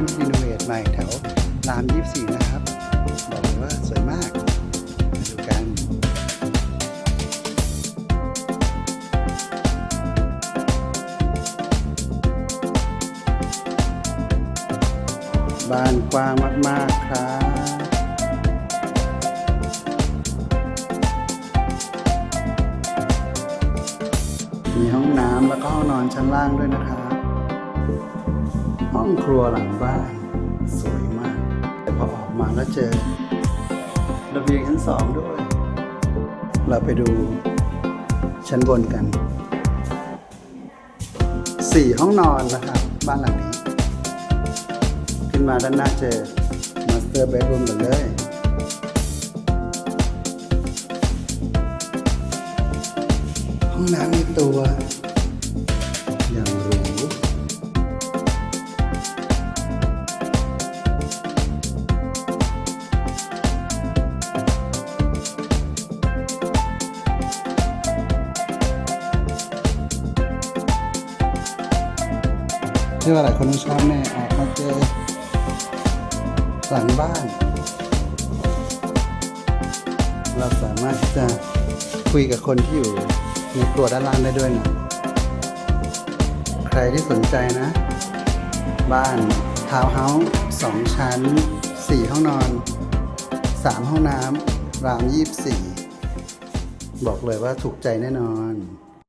านรีโนเวทใหม่แถวราม24นะครับ บอกเลยว่าสวยมากมาดูกันบ้านกว้างมาก ๆ ครับ มีห้องน้ำแล้วก็ห้องนอนชั้นล่างด้วยนะครับ ห้องครัวหลังบ้านสวยมาก แต่พอออกมาแล้วเจอระเบียงชั้นสองด้วย เราไปดูชั้นบนกัน สี่ห้องนอนนะครับ บ้านหลังนี้ ขึ้นมาด้านหน้าเจอ Master Bedroom กันเลยห้องน้ำในตัว เชื่ว่าหลายคนชอบแน่ออกมาเจอหลังบ้าน เราสามารถจะคุยกับคนที่อยู่ในครัวด้านล่างได้ด้วยนะใครที่สนใจนะ บ้านทาวน์เฮาส์สองชั้นสี่ห้องนอนสามห้องน้ำรามยี่สี่บอกเลยว่าถูกใจแน่นอน